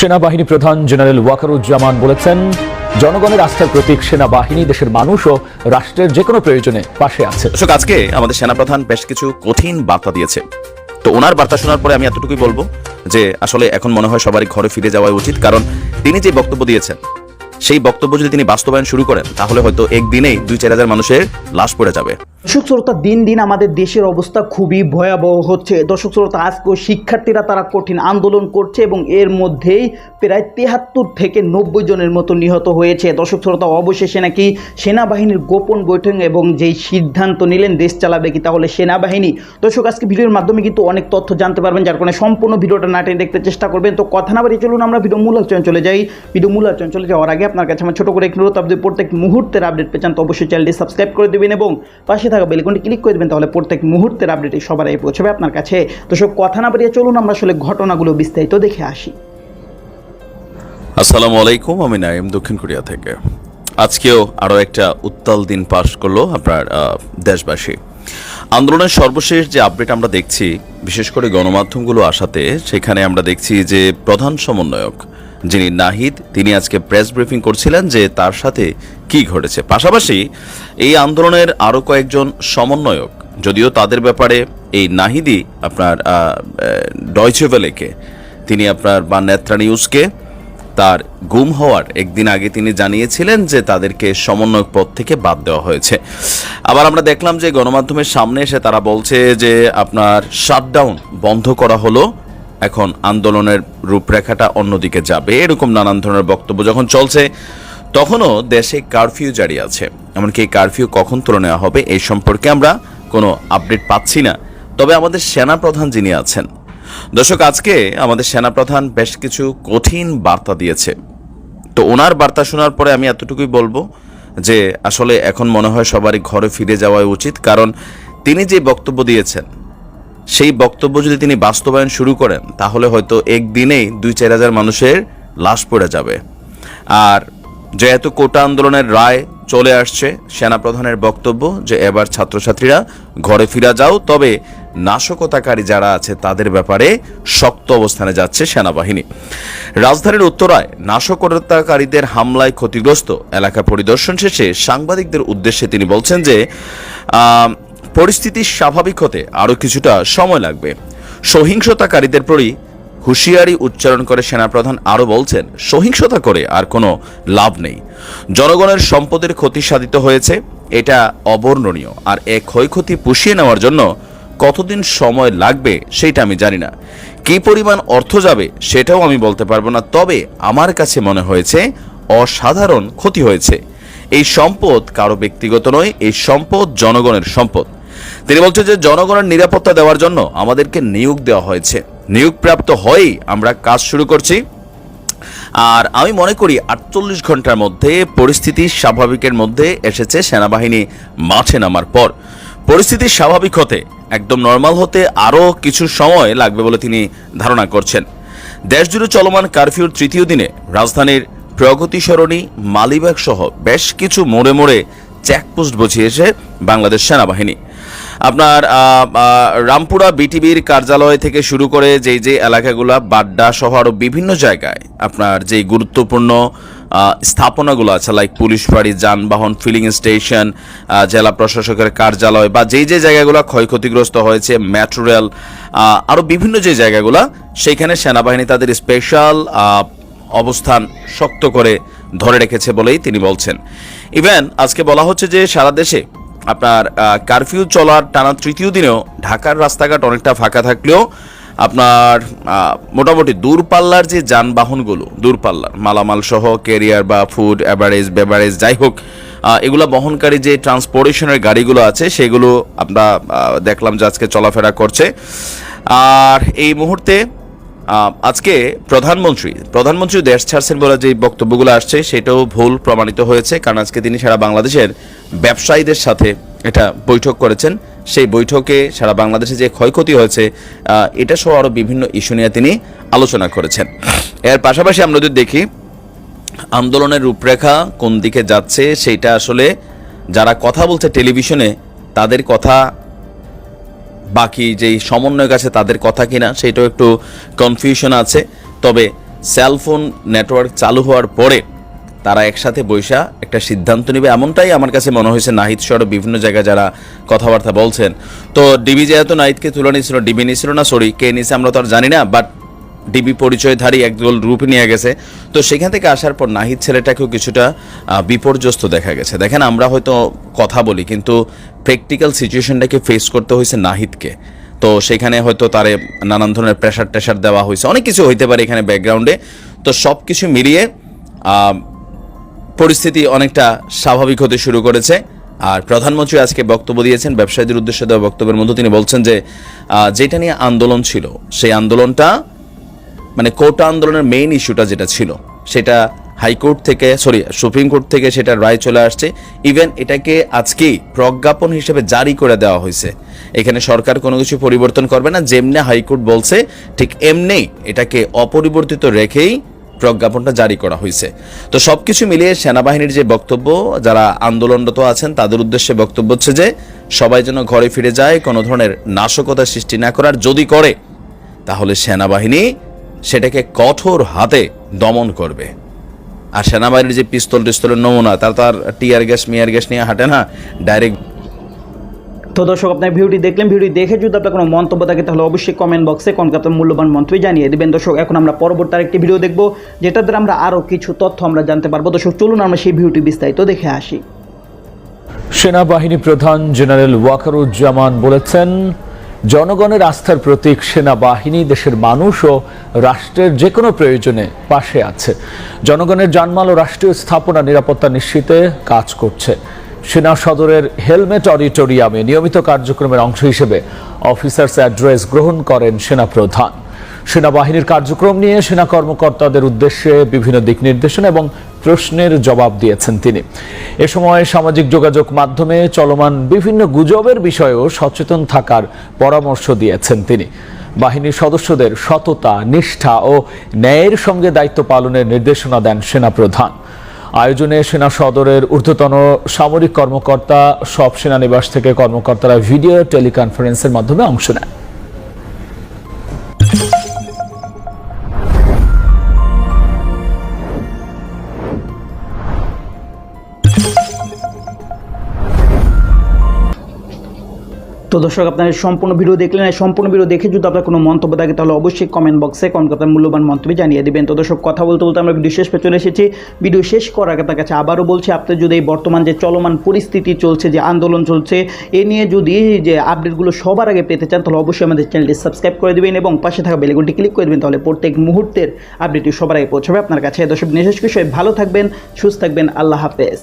সেনাবাহিনী প্রধান জেনারেল ওয়াকারুজ্জামান বলেছেন, জনগণের আস্থার প্রতীক সেনাবাহিনী, দেশের মানুষ ও রাষ্ট্রের যে কোনো প্রয়োজনে পাশে আছে। দর্শক, আজকে আমাদের সেনাপ্রধান বেশ কিছু কঠিন বার্তা দিয়েছে। তো ওনার বার্তা শোনার পরে আমি এতটুকুই বলব যে, আসলে এখন মনে হয় সবারই ঘরে ফিরে যাওয়া উচিত, কারণ তিনি যে বক্তব্য দিয়েছেন, সেই বক্তব্য যদি তিনি বাস্তবায়ন শুরু করেন, তাহলে হয়তো একদিনেই দুই চার হাজার মানুষের লাশ পড়ে যাবে। দর্শক শ্রোতা, দিন দিন আমাদের দেশের অবস্থা খুবই ভয়াবহ হচ্ছে। দর্শক শ্রোতা, আজকেও শিক্ষার্থীরা তারা কঠিন আন্দোলন করছে এবং এর মধ্যেই প্রায় তেহাত্তর থেকে নব্বই জনের মতো নিহত হয়েছে। দর্শক শ্রোতা, অবশেষে নাকি সেনাবাহিনীর গোপন বৈঠক এবং যেই সিদ্ধান্ত নিলেন দেশ চালাবে কি তাহলে সেনাবাহিনী। দর্শক, আজকে ভিডিওর মাধ্যমে কিন্তু অনেক তথ্য জানতে পারবেন, যার কারণে সম্পূর্ণ ভিডিওটা না টেনে দেখতে চেষ্টা করবেন। তো কথা না বাড়িয়ে চলুন, আমরা ভিডিও মূল আলোচনা চলে যাই। ভিডিও মূল আলোচনা চলে যাওয়ার আগে আপনার কাছে আমার ছোট করে একটু আপনি প্রত্যেক মুহূর্তের আপডেট পেয়েছেন তো অবশ্যই চ্যানেলটি সাবস্ক্রাইব করে দেবেন এবং পাশে থাকা বেলকনটি ক্লিক করে দেবেন, তাহলে প্রত্যেক মুহূর্তের আপডেট সবার আগে পৌঁছাবে আপনার কাছে। তো সব কথা না বাড়িয়ে চলুন, আমরা আসলে ঘটনাগুলো বিস্তারিত দেখে আসি। আসসালামু আলাইকুম, আমি নাইম, দক্ষিণ কোরিয়া থেকে। আজকেও আরও একটা উত্তাল দিন পাশ করল আপনার দেশবাসী। আন্দোলনের সর্বশেষ যে আপডেট আমরা দেখছি, বিশেষ করে গণমাধ্যমগুলো আসাতে, সেখানে আমরা দেখছি যে প্রধান সমন্বয়ক যিনি নাহিদ, তিনি আজকে প্রেস ব্রিফিং করছিলেন যে তার সাথে কি ঘটেছে। পাশাপাশি এই আন্দোলনের আরও কয়েকজন সমন্বয়ক, যদিও তাদের ব্যাপারে এই নাহিদি আপনার ডয়চেভেলেকে তিনি আপনার বা নেত্রা নিউজকে তার গুম হওয়ার একদিন আগে তিনি জানিয়েছিলেন যে তাদেরকে সমন্বয়ক পদ থেকে বাদ দেওয়া হয়েছে। আবার আমরা দেখলাম যে গণমাধ্যমের সামনে এসে তারা বলছে যে আপনার শাটডাউন বন্ধ করা হলো। এখন আন্দোলনের রূপরেখাটা অন্যদিকে যাবে, এরকম নানান ধরনের বক্তব্য যখন চলছে, তখনও দেশে কারফিউ জারি আছে। এমনকি এই কারফিউ কখন তুলে নেওয়া হবে এই সম্পর্কে আমরা কোনো আপডেট পাচ্ছি না। তবে আমাদের সেনা প্রধান যিনি আছেন, দর্শক, আজকে আমাদের সেনাপ্রধান বেশ কিছু কঠিন বার্তা দিয়েছে। তো ওনার বার্তা শোনার পরে আমি এতটুকুই বলব যে, আসলে এখন মনে হয় সবারই ঘরে ফিরে যাওয়া উচিত, কারণ তিনি যে বক্তব্য দিয়েছেন সেই বক্তব্য যদি তিনি বাস্তবায়ন শুরু করেন, তাহলে হয়তো একদিনেই দুই চার হাজার মানুষের লাশ পড়ে যাবে। আর যেহেতু কোটা আন্দোলনের রায় চলে আসছে, সেনাপ্রধানের বক্তব্য যে এবার ছাত্রছাত্রীরা ঘরে ফিরা যাও, তবে নাশকতাকারী যারা আছে তাদের ব্যাপারে শক্ত অবস্থানে যাচ্ছে সেনাবাহিনী। রাজধানীর উত্তরায় নাশকতাকারীদের হামলায় ক্ষতিগ্রস্ত এলাকা পরিদর্শন শেষে সাংবাদিকদের উদ্দেশ্যে তিনি বলছেন যে পরিস্থিতি স্বাভাবিক হতে আরও কিছুটা সময় লাগবে। সহিংসতাকারীদের প্রতি হুঁশিয়ারি উচ্চারণ করে সেনাপ্রধান আরও বলছেন, সহিংসতা করে আর কোনো লাভ নেই। জনগণের সম্পদের ক্ষতি সাধিত হয়েছে, এটা অবর্ণনীয়। আর এ ক্ষয়ক্ষতি পুষিয়ে নেওয়ার জন্য কতদিন সময় লাগবে সেটা আমি জানি না। কি পরিমাণ অর্থ যাবে সেটাও আমি বলতে পারব না, তবে আমার কাছে মনে হয়েছে অসাধারণ ক্ষতি হয়েছে। এই সম্পদ কারও ব্যক্তিগত নয়, এই সম্পদ জনগণের সম্পদ। তিনি বলছেন যে জনগণের নিরাপত্তা দেওয়ার জন্য আমাদেরকে নিয়োগ দেওয়া হয়েছে। নিয়োগপ্রাপ্ত হয়েই আমরা কাজ শুরু করছি। আর আমি মনে করি আটচল্লিশ ঘণ্টার মধ্যে পরিস্থিতি স্বাভাবিকের মধ্যে এসেছে, সেনাবাহিনী মাঠে নামার পর। পরিস্থিতি স্বাভাবিক হতে, একদম নর্মাল হতে আরও কিছু সময় লাগবে বলে তিনি ধারণা করছেন। দেশজুড়ে চলমান কারফিউর তৃতীয় দিনে রাজধানীর প্রগতি সরণি মালিবাগ সহ বেশ কিছু মোড়ে মোড়ে চেকপোস্ট বসিয়েছে বাংলাদেশ সেনাবাহিনী। আপনার রামপুরা বিটিভির কার্যালয় থেকে শুরু করে যেই যে এলাকাগুলো, বাড্ডা সহ আরও বিভিন্ন জায়গায় আপনার যেই গুরুত্বপূর্ণ স্থাপনাগুলো আছে লাইক পুলিশ বাড়ি যানবাহন ফিলিং স্টেশন জেলা প্রশাসকের কার্যালয় বা যেই যে জায়গাগুলো ক্ষয়ক্ষতিগ্রস্ত হয়েছে মেট্রো রেল আরও বিভিন্ন যে জায়গাগুলো, সেইখানে সেনাবাহিনী তাদের স্পেশাল অবস্থান শক্ত করে ধরে রেখেছে বলেই তিনি বলছেন। ইভেন, আজকে বলা হচ্ছে যে সারা দেশে আপনার কারফিউ চলার টানা তৃতীয় দিনেও ঢাকার রাস্তাঘাট অনেকটা ফাঁকা থাকলেও আপনার মোটামুটি দূরপাল্লার যে যানবাহনগুলো, দূরপাল্লার মালামাল সহ ক্যারিয়ার বা ফুড, অ্যাভারেজ, বেভারেজ, যাই হোক এগুলো বহনকারী যে ট্রান্সপোর্টেশনের গাড়িগুলো আছে, সেগুলো আমরা দেখলাম যে আজকে চলাফেরা করছে। আর এই মুহূর্তে আজকে প্রধানমন্ত্রী প্রধানমন্ত্রী দেশ ছাড়ছেন বলে যে বক্তব্যগুলো আসছে, সেটাও ভুল প্রমাণিত হয়েছে, কারণ আজকে তিনি সারা বাংলাদেশের ব্যবসায়ীদের সাথে এটা বৈঠক করেছেন। সেই বৈঠকে সারা বাংলাদেশে যে ক্ষয়ক্ষতি হয়েছে এটা সহ আরও বিভিন্ন ইস্যু নিয়ে তিনি আলোচনা করেছেন। এর পাশাপাশি আমরা যদি দেখি, আন্দোলনের রূপরেখা কোন দিকে যাচ্ছে সেইটা আসলে যারা কথা বলছে টেলিভিশনে, তাদের কথা বাকি যেই সমন্বয়ক আছে তাদের কথা কিনা সেটাও একটু কনফিউশন আছে। তবে সেলফোন নেটওয়ার্ক চালু হওয়ার পরে তারা একসাথে বৈশা একটা সিদ্ধান্ত নেবে। এমনটাই আমার কাছে মনে হয়েছে নাহিদ সহ বিভিন্ন জায়গায় যারা কথাবার্তা বলছেন। তো ডিবি যেহেতু নাহিদকে তুলে নিয়েছিল, ডিবি নিয়েছিল না সরি কে নিয়েছে আমরা তো আর জানি না বাট ডিবি পরিচয়ধারী একদল রূপ নিয়ে গেছে। তো সেখান থেকে আসার পর নাহিদ ছেলেটাকেও কিছুটা বিপর্যস্ত দেখা গেছে। দেখেন, আমরা হয়তো কথা বলি, কিন্তু প্র্যাকটিক্যাল সিচুয়েশনটাকে ফেস করতে হয়েছে নাহিদকে? তো সেখানে হয়তো তারে নানান ধরনের প্রেশার টেশার দেওয়া হয়েছে। অনেক কিছু হইতে পারে এখানে ব্যাকগ্রাউন্ডে। তো সব কিছু মিলিয়ে পরিস্থিতি অনেকটা স্বাভাবিক হতে শুরু করেছে। আর প্রধানমন্ত্রী আজকে বক্তব্য দিয়েছেন, ব্যবসায়ীদের উদ্দেশ্যে দেওয়া বক্তব্যের মধ্যে তিনি বলছেন যে যেটা নিয়ে আন্দোলন ছিল, সেই আন্দোলনটা মানে কোটা আন্দোলনের মেইন ইস্যুটা যেটা ছিল, সেটা হাইকোর্ট থেকে সরি সুপ্রিম কোর্ট থেকে সেটা রায় চলে আসছে। ইভেন এটাকে আজকেই প্রজ্ঞাপন হিসেবে জারি করে দেওয়া হয়েছে। এখানে সরকার কোনো কিছু পরিবর্তন করবে না, যেমনি হাইকোর্ট বলছে, ঠিক এমনি এটাকে অপরিবর্তিত রেখেই প্রজ্ঞাপনটা জারি করা হয়েছে। তো সবকিছু মিলিয়ে সেনাবাহিনীর যে বক্তব্য, যারা আন্দোলনরত আছেন, তাদের উদ্দেশ্যে বক্তব্য হচ্ছে যে, সবাই যেন ঘরে ফিরে যায়, কোনো ধরনের নাশকতা সৃষ্টি না করার, যদি করে, তাহলে সেনাবাহিনী সেটাকে কঠোর হাতে দমন করবে। আর সেনাবাহিনীর যে পিস্তল টিস্তলের নমুনা তার তো আর টিয়ার গ্যাস মিয়ার গ্যাস নিয়ে হাঁটে না ডাইরেক্ট তো দর্শক আপনার ভিডিওটি দেখলেন ভিডিও দেখে যদি আপনার কোনো মন্তব্য থাকে তাহলে অবশ্যই কমেন্ট বক্সে কোন আপনার মূল্যবান মন্তব্য জানিয়ে দেবেন। দর্শক এখন আমরা পরবর্তী আরেকটি ভিডিও দেখব যেটা দ্বারা আমরা আরও কিছু তথ্য আমরা জানতে পারব। দর্শক চলুন আমরা সেই ভিডিওটি বিস্তারিত দেখে আসি। সেনাবাহিনী প্রধান জেনারেল ওয়াকারুজ্জামান বলেছেন জনগণের আস্থার প্রতীক সেনাবাহিনী, দেশের মানুষ ও রাষ্ট্রের যে কোনো প্রয়োজনে পাশে আছে। জনগণের জানমাল ও রাষ্ট্রীয় স্থাপনা নিরাপত্তা নিশ্চিতে কাজ করছে। সেনা সদরের হেলমেট অডিটোরিয়ামে নিয়মিত কার্যক্রমের অংশ হিসেবে অফিসার্স অ্যাড্রেস গ্রহণ করেন সেনাপ্রধান। সেনাবাহিনীর কার্যক্রম নিয়ে সেনা কর্মকর্তাদের উদ্দেশ্যে বিভিন্ন দিক নির্দেশনা এবং প্রশ্নের জবাব দিয়েছেন তিনি। এ সময় সামাজিক যোগাযোগ মাধ্যমে চলমান বিভিন্ন গুজবের বিষয়েও সচেতন থাকার পরামর্শ দিয়েছেন তিনি। বাহিনীর সদস্যদের সততা, নিষ্ঠা ও ন্যায়ের সঙ্গে দায়িত্ব পালনের নির্দেশনা দেন সেনাপ্রধান। আয়োজনে সেনা সদরের ঊর্ধ্বতন সামরিক কর্মকর্তা, সব সেনানিবাস থেকে কর্মকর্তারা ভিডিও টেলিকনফারেন্সের মাধ্যমে অংশ নেন। তো দর্শক, আপনার সম্পূর্ণ ভিডিও দেখলেন, এই সম্পূর্ণ ভিডিও দেখে যদি আপনার কোনো মন্তব্য থাকে, তাহলে অবশ্যই কমেন্ট বক্সে কনকতার মূল্যবান মন্তব্য জানিয়ে দেবেন। তো দর্শক, কথা বলতে বলতে আমরা ভিডিও শেষ পে চলে এসেছি। ভিডিও শেষ করার আগে আপনার কাছে আবারও বলছি, আপনি যদি এই বর্তমান যে চলমান পরিস্থিতি চলছে, যে আন্দোলন চলছে, এ নিয়ে যদি যে আপডেটগুলো সবার আগে পেতে চান, তাহলে অবশ্যই আমাদের চ্যানেলটি সাবস্ক্রাইব করে দেবেন এবং পাশে থাকা বেলেগুনটি ক্লিক করে দেবেন, তাহলে প্রত্যেক মুহূর্তের আপডেটটি সবার আগে পৌঁছাবে আপনার কাছে। দর্শক, বিশেষ বিষয়ে ভালো থাকবেন, সুস্থ থাকবেন, আল্লাহ হাফেজ।